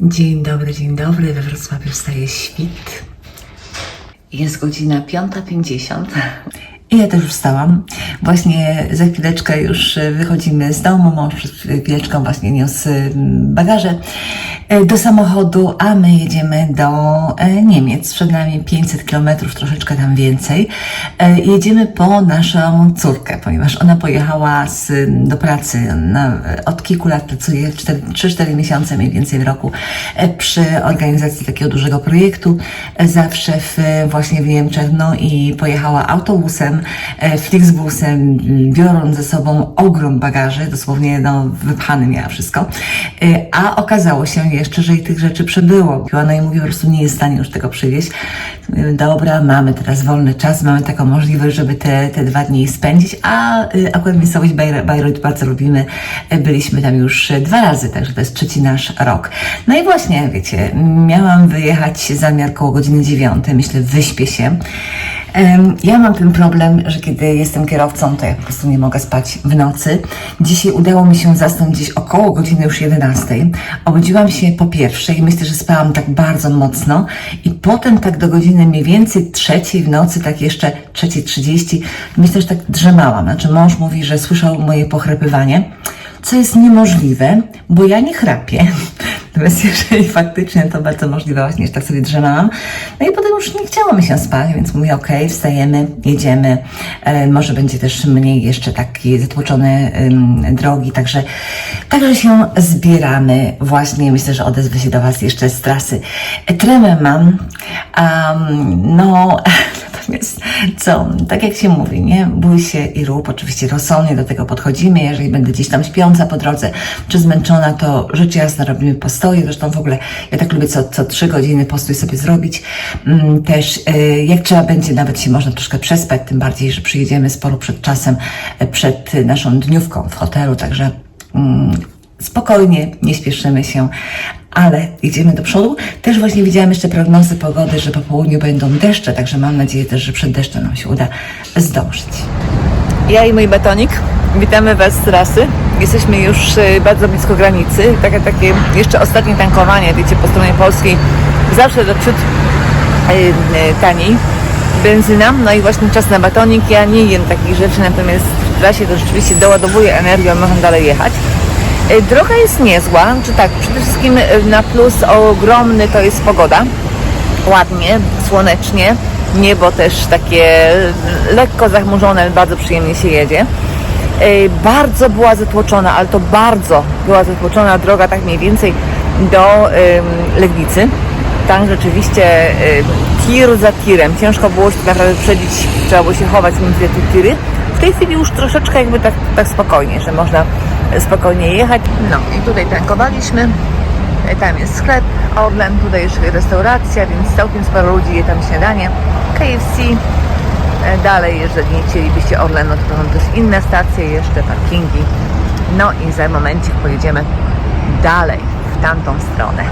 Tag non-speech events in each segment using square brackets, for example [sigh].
Dzień dobry, dzień dobry. We Wrocławiu wstaje świt. Jest godzina 5.50. I ja też już wstałam. Właśnie za chwileczkę już wychodzimy z domu. Mąż przed chwileczką właśnie niósł mm, bagaże do samochodu, a my jedziemy do e, Niemiec. Przed nami 500 kilometrów, troszeczkę tam więcej. E, Jedziemy po naszą córkę, ponieważ ona pojechała z, do pracy. Ona od kilku lat pracuje, 3-4 miesiące mniej więcej w roku, e, przy organizacji takiego dużego projektu, e, zawsze w, właśnie w Niemczech. No i pojechała autobusem, e, Flixbusem, biorąc ze sobą ogrom bagaży, dosłownie no, wypchany miała wszystko. E, A okazało się jeszcze, że i tych rzeczy przybyło. No i mówi, po prostu nie jest w stanie już tego przywieźć. Dobra, mamy teraz wolny czas, mamy taką możliwość, żeby te, te dwa dni spędzić, a y, akurat miejscowość Bayreuth bardzo lubimy. E, Byliśmy tam już e, dwa razy, także to jest trzeci nasz rok. No i właśnie, wiecie, miałam wyjechać zamiar koło godziny dziewiątej, myślę, wyśpię się. Ja mam ten problem, że kiedy jestem kierowcą, to ja po prostu nie mogę spać w nocy. Dzisiaj udało mi się zasnąć gdzieś około godziny już 11. Obudziłam się po pierwszej, myślę, że spałam tak bardzo mocno i potem tak do godziny mniej więcej trzeciej w nocy, tak jeszcze trzeciej 30, myślę, że tak drzemałam. Znaczy mąż mówi, że słyszał moje pochrepywanie co jest niemożliwe, bo ja nie chrapię. Natomiast [laughs] jeżeli faktycznie to bardzo możliwe właśnie, że tak sobie drzemałam. No i potem już nie chciało mi się spać, więc mówię, okej, wstajemy, jedziemy. E, może będzie też mniej jeszcze takie zatłoczone ym, drogi, także, także się zbieramy. Właśnie myślę, że odezwę się do Was jeszcze z trasy. E, Tremę mam, um, no... [laughs] Natomiast co, tak jak się mówi, nie? Bój się i rób. Oczywiście rozsądnie do tego podchodzimy. Jeżeli będę gdzieś tam śpiąca po drodze, czy zmęczona, to rzecz jasna robimy postoje. Zresztą w ogóle ja tak lubię co, co trzy godziny postój sobie zrobić. Mm, Też y, jak trzeba będzie, nawet się można troszkę przespać, tym bardziej, że przyjedziemy sporo przed czasem, y, przed naszą dniówką w hotelu, także mm, spokojnie, nie spieszymy się, ale idziemy do przodu. Też właśnie widziałam jeszcze prognozy pogody, że po południu będą deszcze, także mam nadzieję też, że przed deszczem nam się uda zdążyć. Ja i mój batonik, witamy Was z. Jesteśmy już y, bardzo blisko granicy. Takie, takie jeszcze ostatnie tankowanie, wiecie, po stronie polskiej zawsze do ciut y, y, taniej benzyna, no i właśnie czas na batonik. Ja nie jem takich rzeczy, natomiast w trasie to rzeczywiście doładowuję energią, można dalej jechać. Droga jest niezła, czy tak, przede wszystkim na plus ogromny to jest pogoda. Ładnie, słonecznie, niebo też takie lekko zachmurzone, bardzo przyjemnie się jedzie. Y, Bardzo była zatłoczona, ale to bardzo była zatłoczona droga, tak mniej więcej do Legnicy. Tam rzeczywiście tir za tirem. Ciężko było się tak naprawdę przedzić, trzeba było się chować między te tiry. W tej chwili już troszeczkę jakby tak, tak spokojnie, że można spokojnie jechać. No i tutaj tankowaliśmy. E, Tam jest sklep Orlen, tutaj jeszcze restauracja, więc całkiem sporo ludzi je tam śniadanie. KFC. E, Dalej, jeżeli nie chcielibyście Orlenu, to są też inne stacje, jeszcze parkingi. No i za momencik pojedziemy dalej, w tamtą stronę.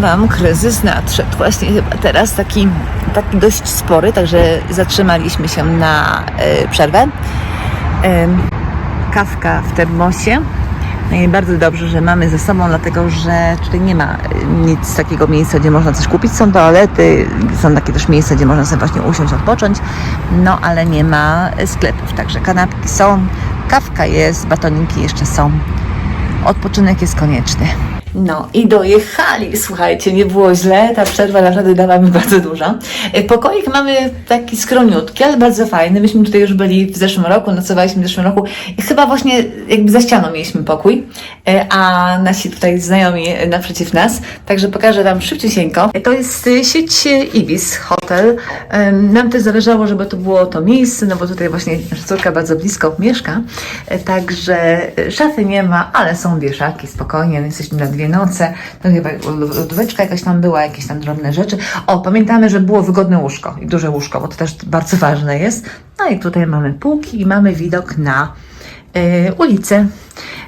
Wam, kryzys nadszedł właśnie chyba teraz, taki, taki dość spory, także zatrzymaliśmy się na y, przerwę. Ym, kawka w termosie. No i bardzo dobrze, że mamy ze sobą, dlatego że tutaj nie ma y, nic takiego miejsca, gdzie można coś kupić. Są toalety, są takie też miejsca, gdzie można sobie właśnie usiąść, odpocząć, no ale nie ma y, sklepów, także kanapki są, kawka jest, batoniki jeszcze są. Odpoczynek jest konieczny. No i dojechali, słuchajcie, nie było źle, ta przerwa naprawdę dała mi bardzo dużo. E, Pokoik mamy taki skromniutki, ale bardzo fajny. Myśmy tutaj już byli w zeszłym roku, nocowaliśmy w zeszłym roku i chyba właśnie jakby za ścianą mieliśmy pokój, e, a nasi tutaj znajomi naprzeciw nas, także pokażę Wam szybciusieńko. E, To jest sieć Ibis Hotel. Nam też zależało, żeby to było to miejsce, no bo tutaj właśnie nasza córka bardzo blisko mieszka, także szafy nie ma, ale są wieszaki, spokojnie, no jesteśmy na dwie noce, no chyba lodóweczka jakaś tam była, jakieś tam drobne rzeczy. O, pamiętamy, że było wygodne łóżko i duże łóżko, bo to też bardzo ważne jest. No i tutaj mamy półki i mamy widok na e, ulicę.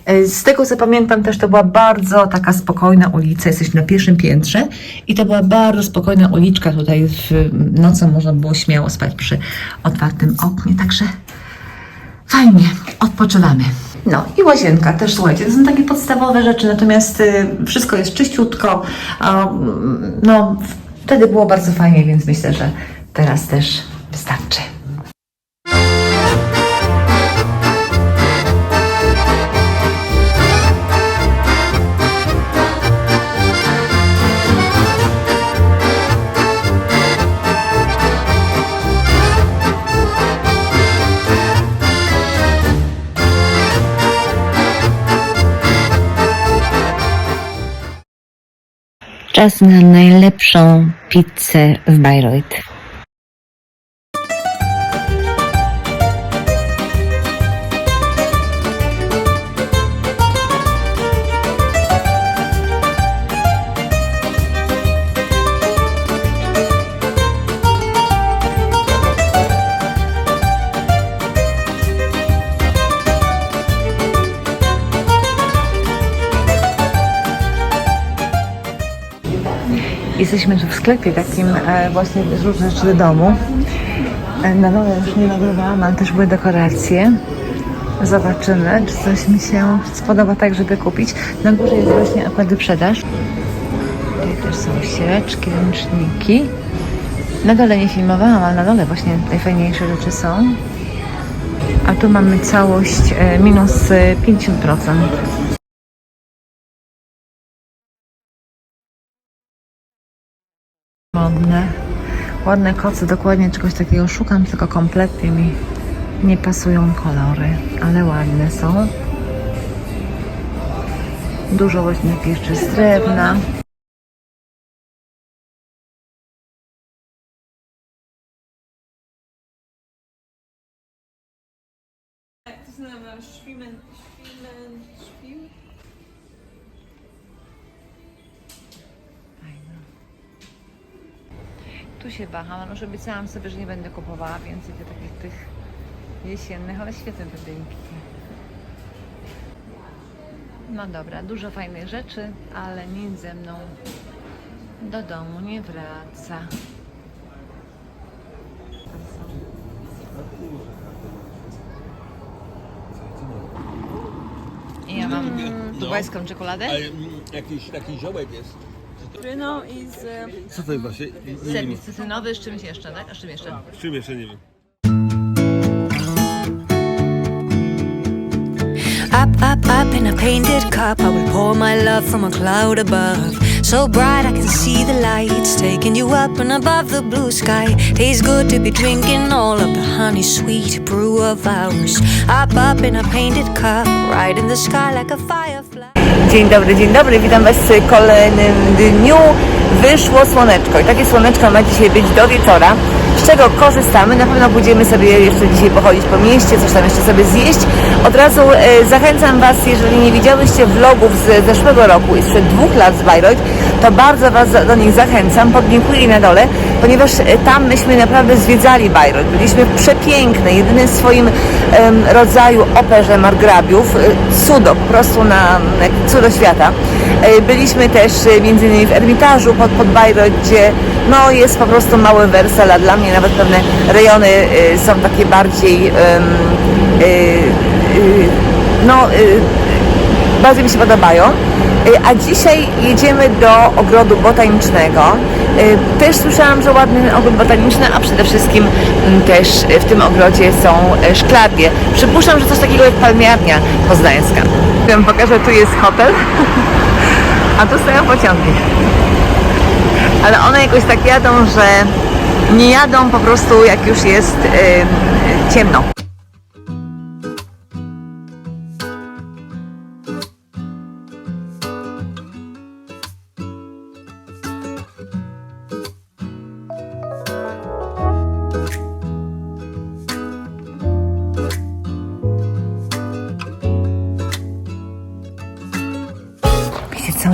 E, Z tego co pamiętam też to była bardzo taka spokojna ulica, jesteśmy na pierwszym piętrze i to była bardzo spokojna uliczka tutaj w nocą można było śmiało spać przy otwartym oknie, także fajnie, odpoczywamy. No i łazienka też, słuchajcie, to są takie podstawowe rzeczy, natomiast y, wszystko jest czyściutko, mm, no wtedy było bardzo fajnie, więc myślę, że teraz też wystarczy. Czas na najlepszą pizzę w Bayreuth. Sklepie takim e, właśnie z różnych rzeczy do domu. E, na dole już nie nagrywałam, ale też były dekoracje. Zobaczymy, czy coś mi się spodoba tak, żeby kupić. Na górze jest właśnie akurat wyprzedaż. Tutaj też są świeczki, ręczniki. Na dole nie filmowałam, ale na dole właśnie najfajniejsze rzeczy są. A tu mamy całość e, minus e, 50%. Ładne koce, dokładnie czegoś takiego szukam, tylko kompletnie mi nie pasują kolory, ale ładne są. Dużo właśnie jeszcze z drewna. To się nazywa Tu się waham, ale już obiecałam sobie, że nie będę kupowała więcej tych takich tych jesiennych, ale świetne te dynki. No dobra, dużo fajnych rzeczy, ale nic ze mną do domu nie wraca. I ja mam dubajską czekoladę. Ale mm, jakiś taki ziołek jest. Ryno i z... Co to jest właśnie? Serwis cytrynowy z czymś jeszcze, tak? A z czym jeszcze? Z czym jeszcze nie wiem. Up, up, up in a painted cup, I will pour my love from a cloud above. So bright I can see the lights taking you up and above the blue sky. Tastes good to be drinking all of the honey sweet brew of ours. Up, up in a painted cup, right in the sky like a firefly. Dzień dobry, dzień dobry, witam Was w kolejnym dniu. Wyszło słoneczko i takie słoneczko ma dzisiaj być do wieczora, czego korzystamy. Na pewno będziemy sobie jeszcze dzisiaj pochodzić po mieście, coś tam jeszcze sobie zjeść. Od razu e, zachęcam Was, jeżeli nie widziałyście vlogów z zeszłego roku i sprzed dwóch lat z Bayreuth, to bardzo Was do nich zachęcam. Podlinkuję na dole, ponieważ e, tam myśmy naprawdę zwiedzali Bayreuth. Byliśmy jedynej w swoim rodzaju operze margrabiów. E, Cudo, po prostu na cudo świata. E, Byliśmy też e, między innymi w Ermitażu pod, pod Bayreuth, gdzie no, jest po prostu mały wersel, a dla mnie nawet pewne rejony e, są takie bardziej no, bardzo mi się podobają. A dzisiaj jedziemy do ogrodu botanicznego. Też słyszałam, że ładny ogród botaniczny, a przede wszystkim też w tym ogrodzie są szklarnie. Przypuszczam, że coś takiego jak palmiarnia poznańska. Pokażę, tu jest hotel. A tu stoją pociągi. Ale one jakoś tak jadą, że nie jadą po prostu jak już jest y, ciemno.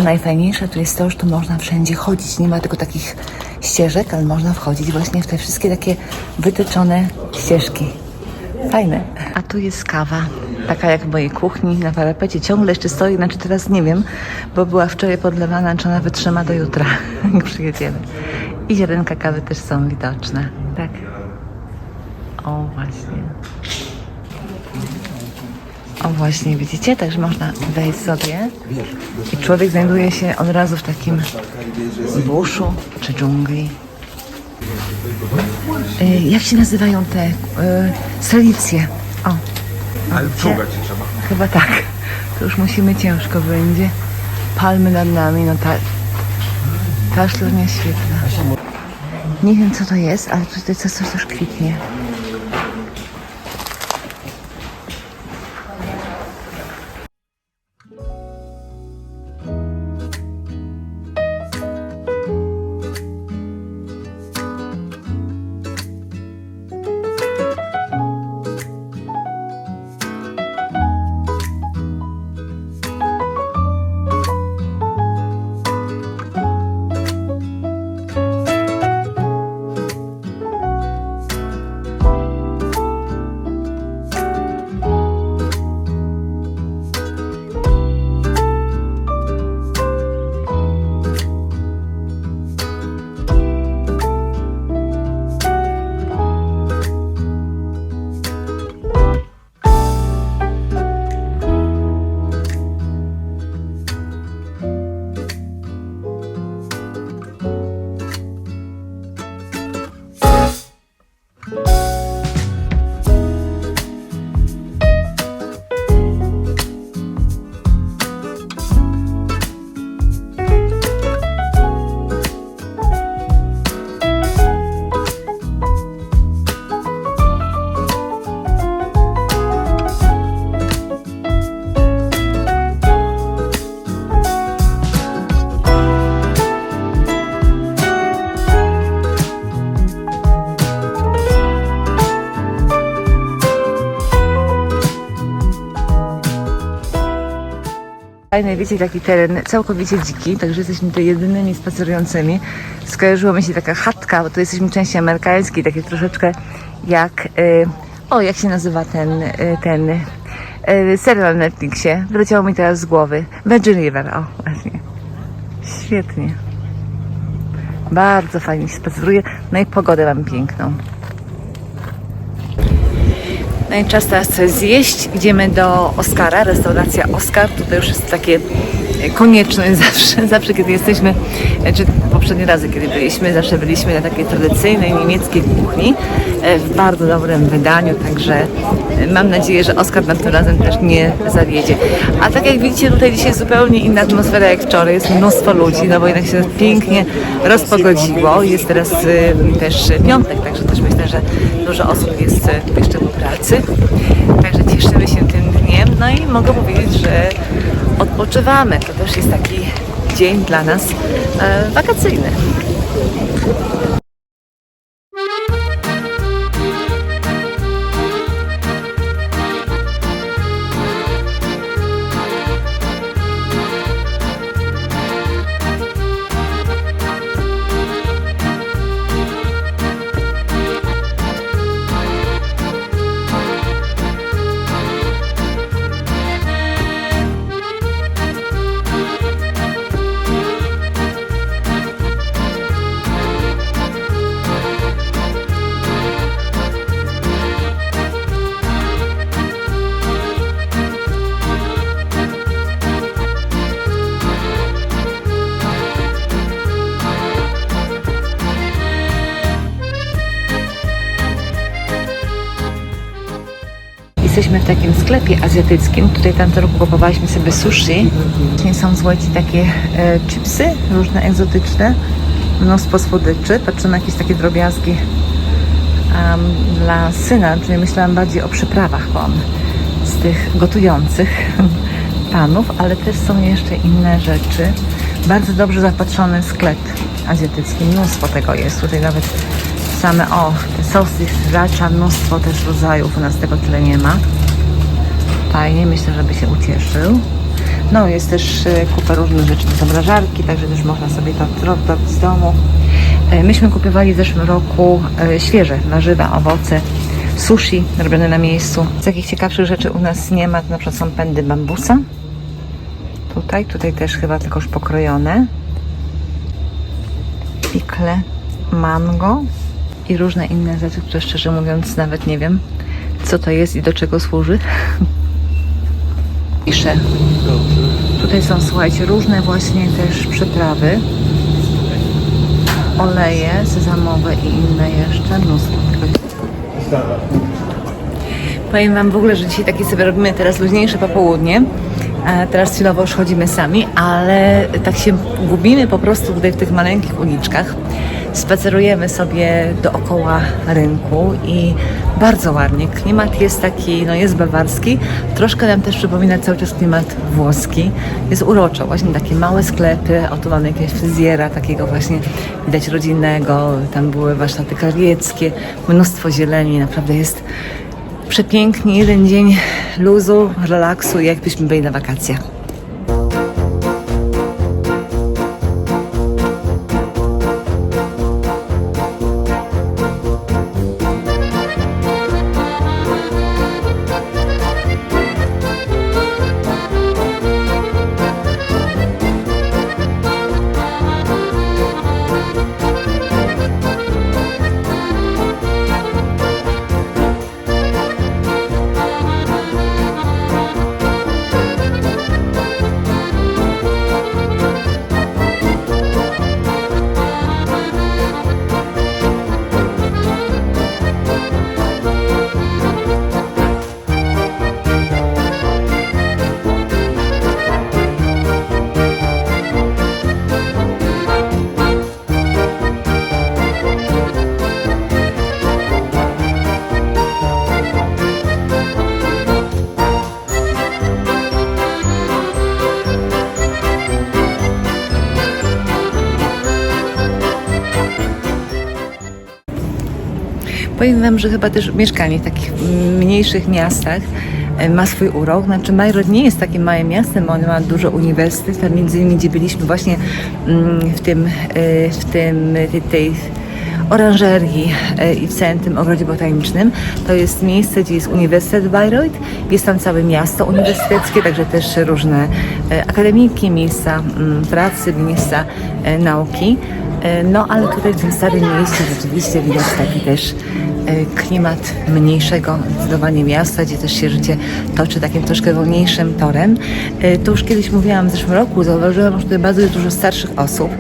Najfajniejsze tu jest to, że tu można wszędzie chodzić. Nie ma tylko takich ścieżek, ale można wchodzić właśnie w te wszystkie takie wytyczone ścieżki. Fajne. A tu jest kawa, taka jak w mojej kuchni na parapecie. Ciągle jeszcze stoi, znaczy teraz nie wiem, bo była wczoraj podlewana, czy ona wytrzyma do jutra, [laughs] jak przyjedziemy. I ziarenka kawy też są widoczne. Tak. O, właśnie. O właśnie, widzicie? Także można wejść sobie i człowiek znajduje się od razu w takim buszu czy dżungli. Y, Jak się nazywają te y, salicje? O, Ale trzeba. chyba tak. To już musimy ciężko będzie. Palmy nad nami, no ta, ta szlurnia świetna. Nie wiem co to jest, ale tutaj coś, coś kwitnie. Fajny, wiecie, taki teren całkowicie dziki, także jesteśmy tutaj jedynymi spacerującymi. Skojarzyło mi się taka chatka, bo tu jesteśmy części amerykańskiej, takie troszeczkę jak, y, o jak się nazywa ten, y, ten y, serial na Netflixie, wyleciało mi teraz z głowy. Virgin River, o właśnie. Świetnie. Bardzo fajnie się spaceruje, no i pogodę mam piękną. No i czas teraz coś zjeść. Idziemy do Oskara, restauracja Oskar. Tutaj już jest takie konieczność [laughs] zawsze, zawsze kiedy jesteśmy, czy poprzednie razy kiedy byliśmy, zawsze byliśmy na takiej tradycyjnej niemieckiej kuchni e, w bardzo dobrym wydaniu, także e, mam nadzieję, że Oskar nam tym razem też nie zawiedzie. A tak jak widzicie, tutaj dzisiaj zupełnie inna atmosfera jak wczoraj, jest mnóstwo ludzi, no bo jednak się pięknie rozpogodziło. Jest teraz e, też piątek, także też myślę, że dużo osób jest jeszcze po pracy. Także cieszymy się tym dniem. No i mogę powiedzieć, że odpoczywamy. To też jest taki dzień dla nas e, wakacyjny. W takim sklepie azjatyckim. Tutaj tamtego roku kupowaliśmy sobie sushi. Są słuchajcie takie e, chipsy różne egzotyczne. Mnóstwo słodyczy. Patrzę na jakieś takie drobiazgi em, dla syna, czyli myślałam bardziej o przyprawach, on z tych gotujących [laughs] panów, ale też są jeszcze inne rzeczy. Bardzo dobrze zapatrzony sklep azjatycki. Mnóstwo tego jest. Tutaj nawet same, o, sosy sriracha, mnóstwo też rodzajów. U nas tego tyle nie ma. Fajnie, myślę, żeby się ucieszył. No, jest też e, kupa różnych rzeczy do zamrażarki, także też można sobie to robić z domu. E, Myśmy kupowali w zeszłym roku e, świeże warzywa, owoce, sushi robione na miejscu. Z takich ciekawszych rzeczy u nas nie ma, to na przykład są pędy bambusa. Tutaj, tutaj też chyba tylko już pokrojone. Pikle, mango i różne inne rzeczy, które szczerze mówiąc nawet nie wiem, co to jest i do czego służy. [laughs] Piszę. Tutaj są, słuchajcie, różne właśnie też przyprawy. Oleje sezamowe i inne jeszcze. Mnóstwo. Powiem Wam w ogóle, że dzisiaj takie sobie robimy teraz luźniejsze popołudnie. A teraz chwilowo już chodzimy sami, ale tak się gubimy po prostu tutaj w tych maleńkich uliczkach. Spacerujemy sobie dookoła rynku i bardzo ładnie. Klimat jest taki, no jest bawarski. Troszkę nam też przypomina cały czas klimat włoski. Jest uroczo, właśnie takie małe sklepy. O tu mamy jakiegoś fryzjera, takiego właśnie widać rodzinnego. Tam były warsztaty karieckie, mnóstwo zieleni. Naprawdę jest przepięknie. Jeden dzień luzu, relaksu, jakbyśmy byli na wakacjach. Że chyba też mieszkanie w takich mniejszych miastach e, ma swój urok. Znaczy Bayreuth nie jest takim małym miastem, on ma dużo uniwersytetów, między innymi gdzie byliśmy właśnie mm, w tym, e, w tym tej, tej oranżerii e, i w całym tym ogrodzie botanicznym. To jest miejsce, gdzie jest Uniwersytet Bayreuth. Jest tam całe miasto uniwersyteckie, także też różne e, akademiki, miejsca mm, pracy, miejsca e, nauki. E, No ale tutaj w tym starym mieście rzeczywiście widać taki też e, klimat mniejszego zdecydowanie miasta, gdzie też się życie toczy takim troszkę wolniejszym torem. E, To już kiedyś mówiłam w zeszłym roku, zauważyłam, że tutaj bardzo dużo starszych osób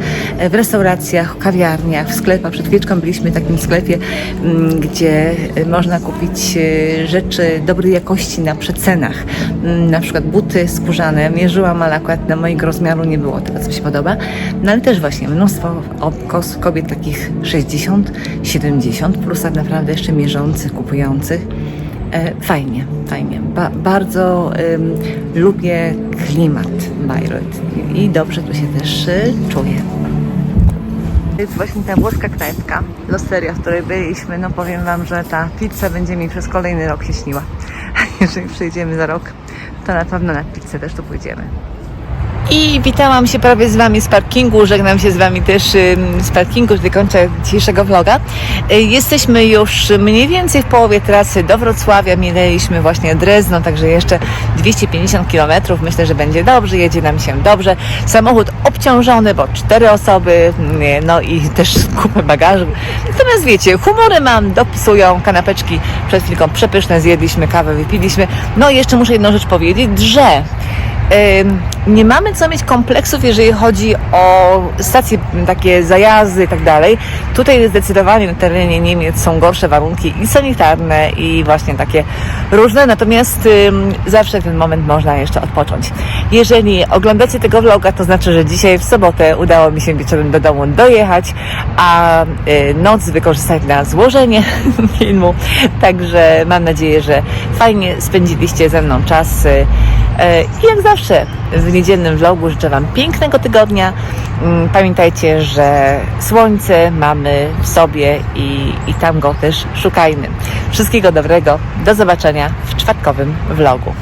w restauracjach, kawiarniach, w sklepach. Przed chwileczką byliśmy w takim sklepie, mm, gdzie można kupić rzeczy dobrej jakości na przecenach. Mm, Na przykład buty skórzane. Mierzyłam, ale akurat na mojego rozmiaru nie było tego, co mi się podoba. No ale też właśnie mnóstwo kobiet takich 60, 70 plus tak naprawdę jeszcze mierzących, kupujących. E, fajnie, fajnie. Ba- bardzo lubię klimat Bayreuth i, dobrze tu się też y, czuję. To jest właśnie ta włoska knajpka, Losteria, w której byliśmy. No powiem Wam, że ta pizza będzie mi przez kolejny rok się śniła. [laughs] Jeżeli przyjdziemy za rok, to na pewno na pizzę też tu pójdziemy. I witałam się prawie z Wami z parkingu, żegnam się z Wami też z parkingu, gdy kończę dzisiejszego vloga. Y, Jesteśmy już mniej więcej w połowie trasy do Wrocławia, minęliśmy właśnie Drezno, także jeszcze 250 km, myślę, że będzie dobrze, jedzie nam się dobrze. Samochód obciążony, bo cztery osoby, nie, no i też [laughs] kupę bagażu. Natomiast wiecie, humory mam, dopisują, kanapeczki przed chwilką przepyszne, zjedliśmy kawę, wypiliśmy. No i jeszcze muszę jedną rzecz powiedzieć, że Nie mamy co mieć kompleksów, jeżeli chodzi o stacje, takie zajazdy i tak dalej. Tutaj zdecydowanie na terenie Niemiec są gorsze warunki i sanitarne, i właśnie takie różne, natomiast zawsze ten moment można jeszcze odpocząć. Jeżeli oglądacie tego vloga, to znaczy, że dzisiaj w sobotę udało mi się wieczorem do domu dojechać, a y, noc wykorzystać na złożenie [laughs] filmu. Także mam nadzieję, że fajnie spędziliście ze mną czas. E, I jak zawsze w niedzielnym vlogu życzę Wam pięknego tygodnia. Mm, Pamiętajcie, że słońce mamy w sobie i, i tam go też szukajmy. Wszystkiego dobrego. Do zobaczenia w czwartkowym vlogu.